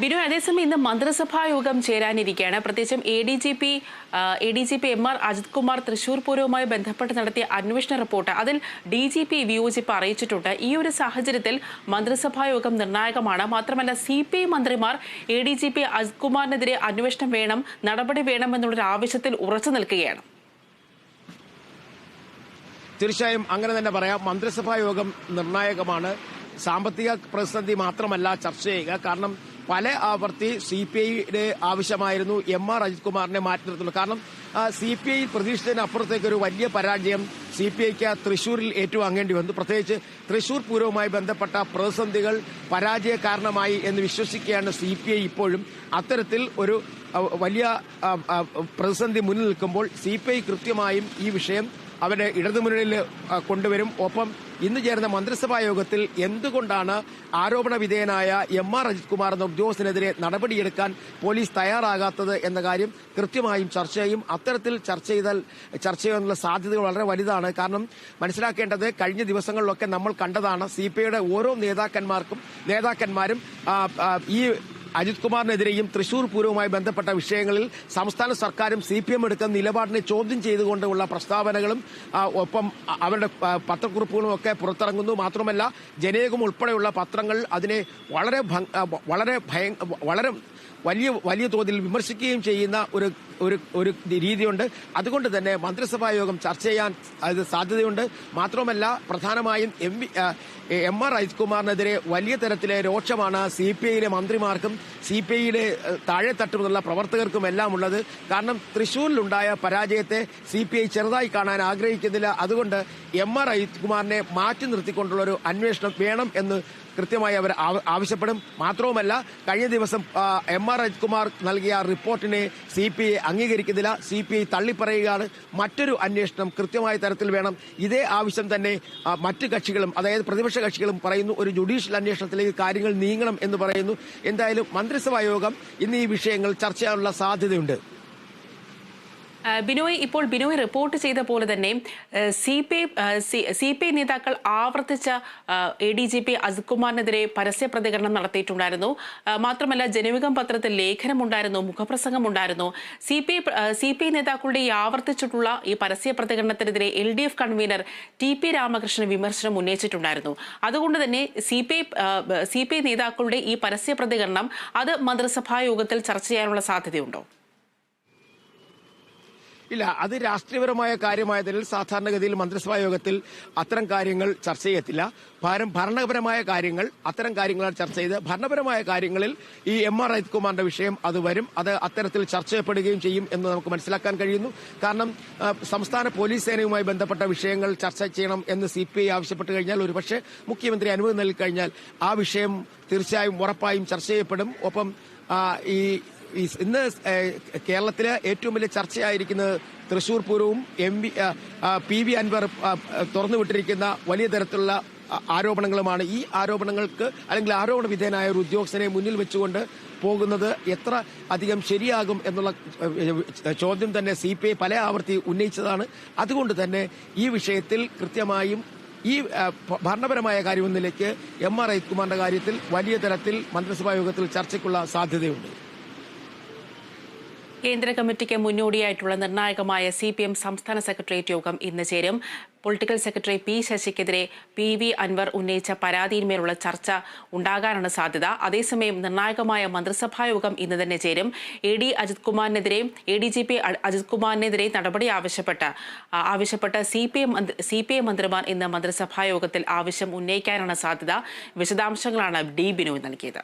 ബിനു അതേസമയം ഇന്ന് മന്ത്രിസഭാ യോഗം ചേരാനിരിക്കുകയാണ്. പ്രത്യേകിച്ചും A D G P A D G P M R Ajith Kumar Thrissur പൂരവുമായി ബന്ധപ്പെട്ട് നടത്തിയ അന്വേഷണ റിപ്പോർട്ട് അതിൽ ഡി ജി പി വിയോജിപ്പ് അറിയിച്ചിട്ടുണ്ട്. ഈ ഒരു സാഹചര്യത്തിൽ മന്ത്രിസഭാ യോഗം നിർണായകമാണ്. മാത്രമല്ല സി പി ഐ മന്ത്രിമാർ A D G P Ajith കുമാറിനെതിരെ അന്വേഷണം വേണം നടപടി വേണം വേണമെന്നുള്ളൊരു ആവശ്യത്തിൽ ഉറച്ചു നിൽക്കുകയാണ്. തീർച്ചയായും അങ്ങനെ തന്നെ പറയാം. മന്ത്രിസഭാ യോഗം നിർണായകമാണ്. സാമ്പത്തിക പ്രതിസന്ധി മാത്രമല്ല ചർച്ച ചെയ്യുക. കാരണം പല ആവർത്തി സി പി ഐയുടെ ആവശ്യമായിരുന്നു എം ആർ അജിത് കുമാറിനെ മാറ്റി നിർത്തുള്ളൂ കാരണം സി പി ഐ പ്രതീക്ഷിച്ചതിനപ്പുറത്തേക്ക് ഒരു വലിയ പരാജയം സി പി ഐക്ക് തൃശൂരിൽ ഏറ്റുവാങ്ങേണ്ടി വന്നു. പ്രത്യേകിച്ച് തൃശൂർ പൂരവുമായി ബന്ധപ്പെട്ട പ്രതിസന്ധികൾ പരാജയ കാരണമായി എന്ന് വിശ്വസിക്കുകയാണ് സി പി ഐ ഇപ്പോഴും. അത്തരത്തിൽ ഒരു വലിയ പ്രതിസന്ധി മുന്നിൽ നിൽക്കുമ്പോൾ സി പി ഐ കൃത്യമായും ഈ വിഷയം അവരെ ഇടതുമുന്നണിയിൽ കൊണ്ടുവരും. ഒപ്പം ഇന്ന് ചേർന്ന മന്ത്രിസഭാ യോഗത്തിൽ എന്തുകൊണ്ടാണ് ആരോപണ വിധേയനായ എം ആർ അജിത് കുമാർ എന്ന ഉദ്യോഗസ്ഥനെതിരെ നടപടിയെടുക്കാൻ പോലീസ് തയ്യാറാകാത്തത് എന്ന കാര്യം കൃത്യമായും ചർച്ച ചെയ്യും അത്തരത്തിൽ ചർച്ച ചെയ്താൽ ചർച്ച ചെയ്യാനുള്ള സാധ്യതകൾ വളരെ വലുതാണ്. കാരണം മനസ്സിലാക്കേണ്ടത് കഴിഞ്ഞ ദിവസങ്ങളിലൊക്കെ നമ്മൾ കണ്ടതാണ് സി പി ഐയുടെ ഓരോ നേതാക്കന്മാർക്കും നേതാക്കന്മാരും ഈ അജിത് കുമാറിനെതിരെയും തൃശൂർ പൂരവുമായി ബന്ധപ്പെട്ട വിഷയങ്ങളിൽ സംസ്ഥാന സർക്കാരും സി പി എം എടുക്കുന്ന നിലപാടിനെ ചോദ്യം ചെയ്തുകൊണ്ടുള്ള പ്രസ്താവനകളും ഒപ്പം അവരുടെ പത്രക്കുറിപ്പുകളും ഒക്കെ പുറത്തിറങ്ങുന്നു. മാത്രമല്ല ജനേകം ഉൾപ്പെടെയുള്ള പത്രങ്ങൾ അതിനെ വളരെ വളരെ വളരെ വലിയ വലിയ തോതിൽ വിമർശിക്കുകയും ചെയ്യുന്ന ഒരു ഒരു ഒരു രീതിയുണ്ട്. അതുകൊണ്ട് തന്നെ മന്ത്രിസഭാ യോഗം ചർച്ച ചെയ്യാൻ അത് സാധ്യതയുണ്ട്. മാത്രമല്ല പ്രധാനമായും എം എം ആർ അജിത്കുമാറിനെതിരെ വലിയ തരത്തിലെ രോക്ഷമാണ് സി പി ഐയിലെ മന്ത്രിമാർക്കും സി പി ഐയിലെ താഴെ തട്ടുമെന്നുള്ള പ്രവർത്തകർക്കും എല്ലാം ഉള്ളത്. കാരണം തൃശൂരിലുണ്ടായ പരാജയത്തെ സി പി ഐ ചെറുതായി കാണാൻ ആഗ്രഹിക്കുന്നില്ല. അതുകൊണ്ട് എം ആർ അജിത്കുമാറിനെ മാറ്റി നിർത്തിക്കൊണ്ടുള്ള ഒരു അന്വേഷണം വേണം എന്ന് കൃത്യമായി അവർ ആവ- ആവശ്യപ്പെടും. മാത്രവുമല്ല കഴിഞ്ഞ ദിവസം എം ആർ അജിത്കുമാർ നൽകിയ റിപ്പോർട്ടിനെ സി പി ഐ അംഗീകരിക്കുന്നില്ല. സി പി ഐ തള്ളിപ്പറയുകയാണ്. മറ്റൊരു അന്വേഷണം കൃത്യമായ തരത്തിൽ വേണം. ഇതേ ആവശ്യം തന്നെ മറ്റു കക്ഷികളും അതായത് പ്രതിപക്ഷ കക്ഷികളും പറയുന്നു. ഒരു ജുഡീഷ്യൽ അന്വേഷണത്തിലേക്ക് കാര്യങ്ങൾ നീങ്ങണം എന്ന് പറയുന്നു. എന്തായാലും മന്ത്രിസഭാ യോഗം ഇന്ന് ഈ വിഷയങ്ങൾ ചർച്ച ചെയ്യാനുള്ള സാധ്യതയുണ്ട്. ബിനോയ് ഇപ്പോൾ ബിനോയ് റിപ്പോർട്ട് ചെയ്ത പോലെ തന്നെ C P C P I നേതാക്കൾ ആവർത്തിച്ച എ ഡി ജി പി അജിത്കുമാറിനെതിരെ പരസ്യ പ്രതികരണം നടത്തിയിട്ടുണ്ടായിരുന്നു. മാത്രമല്ല ജനവികം പത്രത്തിൽ ലേഖനമുണ്ടായിരുന്നു മുഖപ്രസംഗമുണ്ടായിരുന്നു. C P I C P I നേതാക്കളുടെ ഈ ആവർത്തിച്ചിട്ടുള്ള ഈ പരസ്യ പ്രതികരണത്തിനെതിരെ L D F convener T P Ramakrishnan വിമർശനം ഉന്നയിച്ചിട്ടുണ്ടായിരുന്നു. അതുകൊണ്ട് തന്നെ C P I C P I നേതാക്കളുടെ ഈ പരസ്യ പ്രതികരണം അത് മന്ത്രിസഭാ യോഗത്തിൽ ചർച്ച ചെയ്യാനുള്ള സാധ്യതയുണ്ടോ? ഇല്ല അത് രാഷ്ട്രീയപരമായ കാര്യമായതിൽ സാധാരണഗതിയിൽ മന്ത്രിസഭാ യോഗത്തിൽ അത്തരം കാര്യങ്ങൾ ചർച്ച ചെയ്യത്തില്ല. ഭാരം ഭരണപരമായ കാര്യങ്ങൾ അത്തരം കാര്യങ്ങളാണ് ചർച്ച ചെയ്ത് ഭരണപരമായ കാര്യങ്ങളിൽ ഈ എം ആർ അജിത് കുമാറിന്റെ വിഷയം അത് വരും. അത് അത്തരത്തിൽ ചർച്ച ചെയ്യപ്പെടുകയും ചെയ്യും എന്ന് നമുക്ക് മനസ്സിലാക്കാൻ കഴിയുന്നു. കാരണം സംസ്ഥാന പോലീസ് സേനയുമായി ബന്ധപ്പെട്ട വിഷയങ്ങൾ ചർച്ച ചെയ്യണം എന്ന് സി പി ഐ ആവശ്യപ്പെട്ട് കഴിഞ്ഞാൽ ഒരുപക്ഷെ മുഖ്യമന്ത്രി അനുമതി നൽകി കഴിഞ്ഞാൽ ആ വിഷയം തീർച്ചയായും ഉറപ്പായും ചർച്ച ചെയ്യപ്പെടും. ഒപ്പം ഈ ഇന്ന് കേരളത്തിലെ ഏറ്റവും വലിയ ചർച്ചയായിരിക്കുന്നത് Thrissur പൂരവും M V P V Anvar തുറന്നുവിട്ടിരിക്കുന്ന വലിയ തരത്തിലുള്ള ആരോപണങ്ങളുമാണ്. ഈ ആരോപണങ്ങൾക്ക് അല്ലെങ്കിൽ ആരോപണ വിധേയനായ ഒരു ഉദ്യോഗസ്ഥനെ മുന്നിൽ വെച്ചുകൊണ്ട് പോകുന്നത് എത്ര അധികം ശരിയാകും എന്നുള്ള ചോദ്യം തന്നെ സി പി ഐ പല ആവർത്തി ഉന്നയിച്ചതാണ്. അതുകൊണ്ട് തന്നെ ഈ വിഷയത്തിൽ കൃത്യമായും ഈ ഭരണപരമായ കാര്യമെന്നിലേക്ക് എം ആർ അജിത്കുമാറിന്റെ കാര്യത്തിൽ വലിയ തരത്തിൽ മന്ത്രിസഭാ യോഗത്തിൽ ചർച്ചയ്ക്കുള്ള സാധ്യതയുണ്ട്. കേന്ദ്ര കമ്മിറ്റിക്ക് മുന്നോടിയായിട്ടുള്ള നിർണായകമായ സി പി എം സംസ്ഥാന സെക്രട്ടേറിയറ്റ് യോഗം ഇന്ന് ചേരും. പൊളിറ്റിക്കൽ സെക്രട്ടറി പി ശശിക്കെതിരെ പി വി അൻവർ ഉന്നയിച്ച പരാതിയിന്മേലുള്ള ചർച്ച ഉണ്ടാകാനാണ് സാധ്യത. അതേസമയം നിർണായകമായ മന്ത്രിസഭാ യോഗം ഇന്ന് തന്നെ ചേരും. A D Ajith കുമാറിനെതിരെ A D G P Ajith കുമാറിനെതിരെ നടപടി ആവശ്യപ്പെട്ട് ആവശ്യപ്പെട്ട C P M C P M മന്ത്രിമാർ ഇന്ന് മന്ത്രിസഭാ യോഗത്തിൽ ആവശ്യം ഉന്നയിക്കാനാണ് സാധ്യത. വിശദാംശങ്ങളാണ് ഡി ബിനു നൽകിയത്.